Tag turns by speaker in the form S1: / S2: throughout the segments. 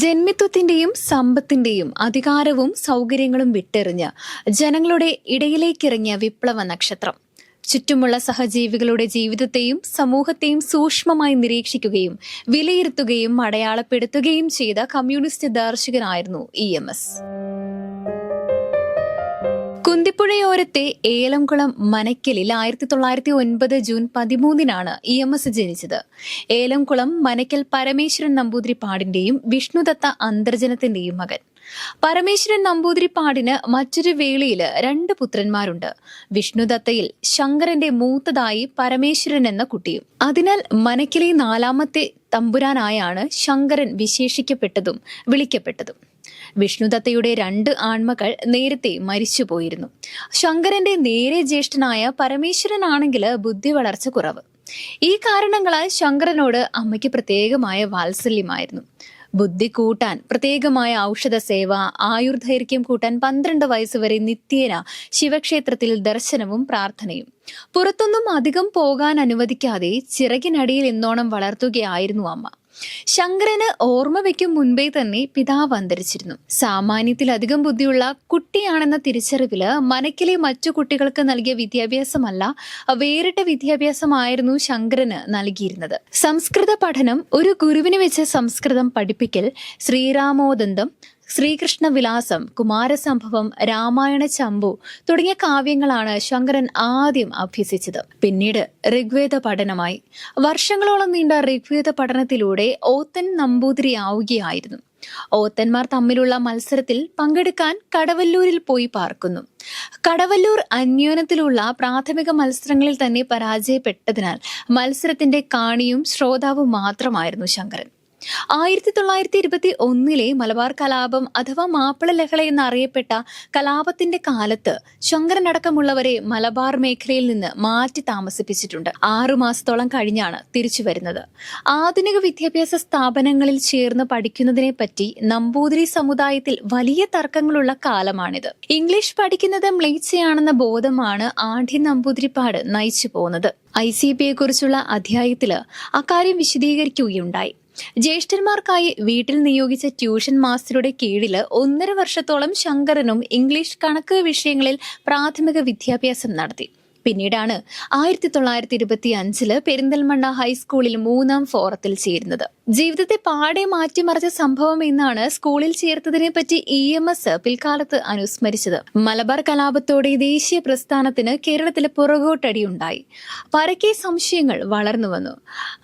S1: ജന്മിത്വത്തിന്റെയും സമ്പത്തിന്റെയും അധികാരവും സൗകര്യങ്ങളും വിട്ടെറിഞ്ഞ് ജനങ്ങളുടെ ഇടയിലേക്കിറങ്ങിയ വിപ്ലവ നക്ഷത്രം. ചുറ്റുമുള്ള സഹജീവികളുടെ ജീവിതത്തെയും സമൂഹത്തെയും സൂക്ഷ്മമായി നിരീക്ഷിക്കുകയും വിലയിരുത്തുകയും അടയാളപ്പെടുത്തുകയും ചെയ്ത കമ്മ്യൂണിസ്റ്റ് ദാർശികനായിരുന്നു ഇ എം എസ്. കുന്തിപ്പുഴയോരത്തെ ഏലംകുളം മനക്കലിൽ ആയിരത്തി തൊള്ളായിരത്തി ഒൻപത് ജൂൺ പതിമൂന്നിനാണ് ഇ എം എസ് ജനിച്ചത്. ഏലംകുളം മനക്കൽ പരമേശ്വരൻ നമ്പൂതിരിപ്പാടിന്റെയും വിഷ്ണുദത്ത അന്തർജനത്തിന്റെയും മകൻ. പരമേശ്വരൻ നമ്പൂതിരിപ്പാടിന് മറ്റൊരു വേളിയിൽ രണ്ട് പുത്രന്മാരുണ്ട്. വിഷ്ണുദത്തയിൽ ശങ്കരന്റെ മൂത്തതായി പരമേശ്വരൻ എന്ന കുട്ടിയും. അതിനാൽ മനക്കിലെ നാലാമത്തെ തമ്പുരാനായാണ് ശങ്കരൻ വിശേഷിക്കപ്പെട്ടതും വിളിക്കപ്പെട്ടതും. വിഷ്ണുദത്തയുടെ രണ്ട് ആൺമകൾ നേരത്തെ മരിച്ചുപോയിരുന്നു. ശങ്കരന്റെ നേരെ ജ്യേഷ്ഠനായ പരമേശ്വരനാണെങ്കിൽ ബുദ്ധി വളർച്ച കുറവ്. ഈ കാരണങ്ങളാൽ ശങ്കരനോട് അമ്മയ്ക്ക് പ്രത്യേകമായ വാത്സല്യമായിരുന്നു. ബുദ്ധി കൂട്ടാൻ പ്രത്യേകമായ ഔഷധ സേവ ആയുർദൈർഘ്യം കൂട്ടാൻ പന്ത്രണ്ട് വയസ്സുവരെ നിത്യേന ശിവക്ഷേത്രത്തിൽ ദർശനവും പ്രാർത്ഥനയും. പുറത്തൊന്നും അധികം പോകാൻ അനുവദിക്കാതെ ചിറകിനടിയിൽ എന്നോണം വളർത്തുകയായിരുന്നു അമ്മ. ശങ്കരന് ഓർമ്മ വയ്ക്കും മുൻപേ തന്നെ പിതാവ് അന്തരിച്ചിരുന്നു. സാമാന്യത്തിലധികം ബുദ്ധിയുള്ള കുട്ടിയാണെന്ന തിരിച്ചറിവിൽ മനക്കിലെ മറ്റു കുട്ടികൾക്ക് നൽകിയ വിദ്യാഭ്യാസമല്ല വേറിട്ട വിദ്യാഭ്യാസമായിരുന്നു ശങ്കരന് നൽകിയിരുന്നത്. സംസ്കൃത പഠനം ഒരു ഗുരുവിന് വെച്ച് സംസ്കൃതം പഠിപ്പിക്കൽ ശ്രീരാമോദന്തം ശ്രീകൃഷ്ണ വിലാസം കുമാരസംഭവം രാമായണ ചമ്പു തുടങ്ങിയ കാവ്യങ്ങളാണ് ശങ്കരൻ ആദ്യം അഭ്യസിച്ചത്. പിന്നീട് ഋഗ്വേദ പഠനമായി. വർഷങ്ങളോളം നീണ്ട ഋഗ്വേദ പഠനത്തിലൂടെ ഓത്തൻ നമ്പൂതിരിയാവുകയായിരുന്നു. ഓത്തന്മാർ തമ്മിലുള്ള മത്സരത്തിൽ പങ്കെടുക്കാൻ കടവല്ലൂരിൽ പോയി പാർക്കുന്നു. കടവല്ലൂർ അന്യോനത്തിലുള്ള പ്രാഥമിക മത്സരങ്ങളിൽ തന്നെ പരാജയപ്പെട്ടതിനാൽ മത്സരത്തിന്റെ കാണിയും ശ്രോതാവും മാത്രമായിരുന്നു ശങ്കരൻ. ആയിരത്തി തൊള്ളായിരത്തി ഇരുപത്തി ഒന്നിലെ മലബാർ കലാപം അഥവാ മാപ്പിള ലഹള എന്നറിയപ്പെട്ട കലാപത്തിന്റെ കാലത്ത് ശങ്കരൻ അടക്കമുള്ളവരെ മലബാർ മേഖലയിൽ നിന്ന് മാറ്റി താമസിപ്പിച്ചിട്ടുണ്ട്. ആറു മാസത്തോളം കഴിഞ്ഞാണ് തിരിച്ചു വരുന്നത്. ആധുനിക വിദ്യാഭ്യാസ സ്ഥാപനങ്ങളിൽ ചേർന്ന് പഠിക്കുന്നതിനെ പറ്റി നമ്പൂതിരി സമുദായത്തിൽ വലിയ തർക്കങ്ങളുള്ള കാലമാണിത്. ഇംഗ്ലീഷ് പഠിക്കുന്നത് മ്ലേച്ചയാണെന്ന ബോധമാണ് ആഢ്യ നമ്പൂതിരിപ്പാട് നയിച്ചു പോകുന്നത്. ഐ സി പി കുറിച്ചുള്ള അധ്യായത്തിൽ അക്കാര്യം വിശദീകരിക്കുകയുണ്ടായി. ജ്യേഷ്ഠന്മാർക്കായി വീട്ടിൽ നിയോഗിച്ച ട്യൂഷൻ മാസ്റ്ററുടെ കീഴിൽ ഒന്നര വർഷത്തോളം ശങ്കരനും ഇംഗ്ലീഷ് കണക്ക് വിഷയങ്ങളിൽ പ്രാഥമിക വിദ്യാഭ്യാസം നടത്തി. പിന്നീടാണ് ആയിരത്തി തൊള്ളായിരത്തി ഇരുപത്തി അഞ്ചിൽ പെരിന്തൽമണ്ണ ഹൈസ്കൂളിൽ മൂന്നാം ഫോറത്തിൽ ചേരുന്നത്. ജീവിതത്തെ പാടെ മാറ്റിമറിച്ച സംഭവം എന്നാണ് സ്കൂളിൽ ചേർത്തതിനെ പറ്റി ഇ എം എസ് പിൽക്കാലത്ത് അനുസ്മരിച്ചത്. മലബാർ കലാപത്തോടെ ദേശീയ പ്രസ്ഥാനത്തിന് കേരളത്തിലെ പുറകോട്ടടിയുണ്ടായി. പരക്കെ സംശയങ്ങൾ വളർന്നു വന്നു.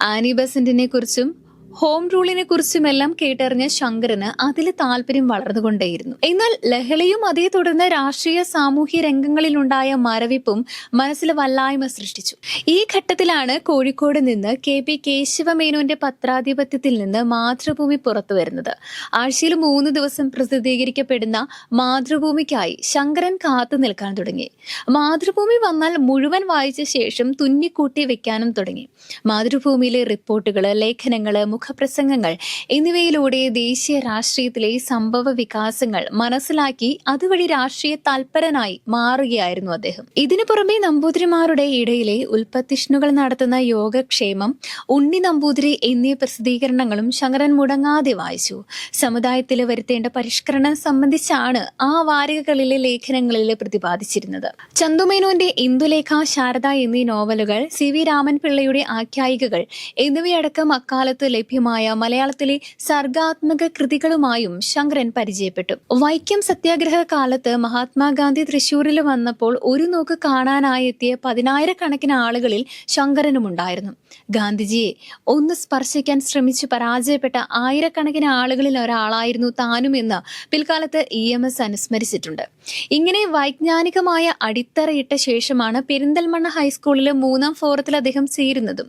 S1: ആനി ബസന്റിനെ കുറിച്ചും ഹോം റൂളിനെ കുറിച്ചുമെല്ലാം കേട്ടറിഞ്ഞ ശങ്കരന് അതിൽ താല്പര്യം വളർന്നുകൊണ്ടേയിരുന്നു. എന്നാൽ ലഹളയും അതേ തുടർന്ന് രാഷ്ട്രീയ സാമൂഹ്യ രംഗങ്ങളിലുണ്ടായ മരവിപ്പും മനസ്സിൽ വല്ലായ്മ സൃഷ്ടിച്ചു. ഈ ഘട്ടത്തിലാണ് കോഴിക്കോട് നിന്ന് കെ പി കേശവമേനോന്റെ പത്രാധിപത്യത്തിൽ നിന്ന് മാതൃഭൂമി പുറത്തു വരുന്നത്. ആഴ്ചയിൽ മൂന്ന് ദിവസം പ്രസിദ്ധീകരിക്കപ്പെടുന്ന മാതൃഭൂമിക്കായി ശങ്കരൻ കാത്തു നിൽക്കാൻ തുടങ്ങി. മാതൃഭൂമി വന്നാൽ മുഴുവൻ വായിച്ച ശേഷം തുന്നിക്കൂട്ടി വെക്കാനും തുടങ്ങി. മാതൃഭൂമിയിലെ റിപ്പോർട്ടുകൾ ലേഖനങ്ങൾ മുഖപ്രസംഗങ്ങൾ എന്നിവയിലൂടെ ദേശീയ രാഷ്ട്രീയത്തിലെ സംഭവ വികാസങ്ങൾ മനസ്സിലാക്കി അതുവഴി രാഷ്ട്രീയ തൽപരനായി മാറുകയായിരുന്നു അദ്ദേഹം. ഇതിനു പുറമെ നമ്പൂതിരിമാരുടെ ഇടയിലെ ഉൽപ്പത്തിഷ്ണുകൾ നടത്തുന്ന യോഗക്ഷേമം ഉണ്ണി നമ്പൂതിരി എന്നീ പ്രസിദ്ധീകരണങ്ങളും ശങ്കരൻ മുടങ്ങാതെ വായിച്ചു. സമുദായത്തിൽ വരുത്തേണ്ട പരിഷ്കരണം സംബന്ധിച്ചാണ് ആ വാരികകളിലെ ലേഖനങ്ങളിൽ പ്രതിപാദിച്ചിരുന്നത്. ചന്തുമേനോന്റെ ഇന്ദുലേഖ ശാരദ എന്നീ നോവലുകൾ സി വി രാമൻ പിള്ളയുടെ ആഖ്യായികകൾ എന്നിവയടക്കം അക്കാലത്ത് ലഭ്യമായ മലയാളത്തിലെ സർഗാത്മക കൃതികളുമായും ശങ്കരൻ പരിചയപ്പെട്ടു. വൈക്കം സത്യാഗ്രഹ കാലത്ത് മഹാത്മാഗാന്ധി തൃശൂരിൽ വന്നപ്പോൾ ഒരു നോക്ക് കാണാനായെത്തിയ പതിനായിരക്കണക്കിന് ആളുകളിൽ ശങ്കരനും ഉണ്ടായിരുന്നു ഗാന്ധിജിയെ ഒന്ന് സ്പർശിക്കാൻ ശ്രമിച്ചു പരാജയപ്പെട്ട ആയിരക്കണക്കിന് ആളുകളിൽ ഒരാളായിരുന്നു താനും എന്ന് പിൽക്കാലത്ത് ഇ എം എസ് അനുസ്മരിച്ചിട്ടുണ്ട്. ഇങ്ങനെ വൈജ്ഞാനികമായ അടിത്തറയിട്ട ശേഷമാണ് പെരിന്തൽമണ്ണ ഹൈസ്കൂളിലെ മൂന്നാം ഫോറത്തിൽ അദ്ദേഹം ചേരുന്നതും.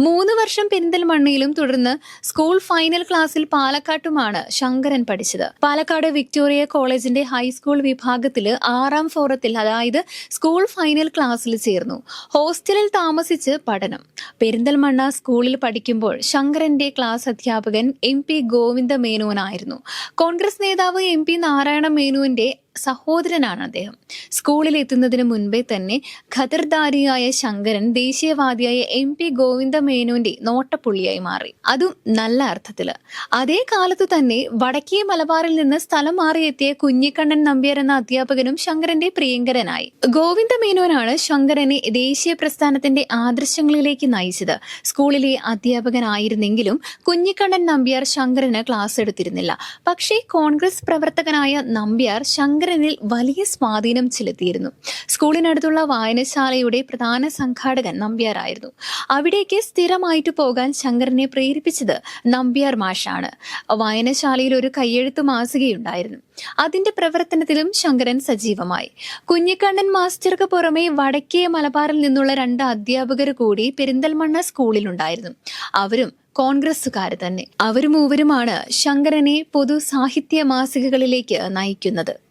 S1: മൂന്ന് വർഷം പെരിന്തൽമണ്ണയിലും തുടർന്ന് സ്കൂൾ ഫൈനൽ ക്ലാസ്സിൽ പാലക്കാട്ടുമാണ് ശങ്കരൻ പഠിച്ചത്. പാലക്കാട് വിക്ടോറിയ കോളേജിന്റെ ഹൈസ്കൂൾ വിഭാഗത്തിൽ ആറാം ഫോറത്തിൽ അതായത് സ്കൂൾ ഫൈനൽ ക്ലാസ്സിൽ ചേർന്നു. ഹോസ്റ്റലിൽ താമസിച്ച് പഠനം. പെരിന്തൽമണ്ണ സ്കൂളിൽ പഠിക്കുമ്പോൾ ശങ്കരന്റെ ക്ലാസ് അധ്യാപകൻ എം പി ഗോവിന്ദ മേനോനായിരുന്നു കോൺഗ്രസ് നേതാവ് എം പി നാരായണ മേനോന്റെ സഹോദരനാണ് അദ്ദേഹം. സ്കൂളിൽ എത്തുന്നതിന് മുൻപേ തന്നെ ഖദർദാരിയായ ശങ്കരൻ ദേശീയവാദിയായ എം പി ഗോവിന്ദ മേനോന്റെ നോട്ടപ്പുള്ളിയായി മാറി. അതും നല്ല അർത്ഥത്തിൽ അതേ കാലത്തു തന്നെ വടക്കേ മലബാറിൽ നിന്ന് സ്ഥലം മാറിയെത്തിയ കുഞ്ഞിക്കണ്ണൻ നമ്പ്യാർ എന്ന അധ്യാപകനും ശങ്കരന്റെ പ്രിയങ്കരനായി. ഗോവിന്ദ മേനോനാണ് ശങ്കരനെ ദേശീയ പ്രസ്ഥാനത്തിന്റെ ആദർശങ്ങളിലേക്ക് നയിച്ചത്. സ്കൂളിലെ അധ്യാപകനായിരുന്നെങ്കിലും കുഞ്ഞിക്കണ്ണൻ നമ്പ്യാർ ശങ്കരന് ക്ലാസ് എടുത്തിരുന്നില്ല. പക്ഷേ കോൺഗ്രസ് പ്രവർത്തകനായ നമ്പ്യാർ ശങ്കരനിൽ വലിയ സ്വാധീനം ചെലുത്തിയിരുന്നു. സ്കൂളിനടുത്തുള്ള വായനശാലയുടെ പ്രധാന സംഘാടകൻ നമ്പ്യാറായിരുന്നു അവിടേക്ക് സ്ഥിരമായിട്ട് പോകാൻ ശങ്കരനെ പ്രേരിപ്പിച്ചത് നമ്പ്യാർ മാഷാണ്. വായനശാലയിൽ ഒരു കയ്യെഴുത്ത് മാസികയുണ്ടായിരുന്നു. അതിന്റെ പ്രവർത്തനത്തിലും ശങ്കരൻ സജീവമായി. കുഞ്ഞിക്കണ്ണൻ മാസ്റ്റർക്ക് പുറമെ വടക്കേ മലബാറിൽ നിന്നുള്ള രണ്ട് അധ്യാപകർ കൂടി പെരിന്തൽമണ്ണ സ്കൂളിലുണ്ടായിരുന്നു. അവരും കോൺഗ്രസ്സുകാർ തന്നെ. അവരും മൂവരുമാണ് ശങ്കരനെ പൊതു സാഹിത്യ മാസികകളിലേക്ക് നയിക്കുന്നത്.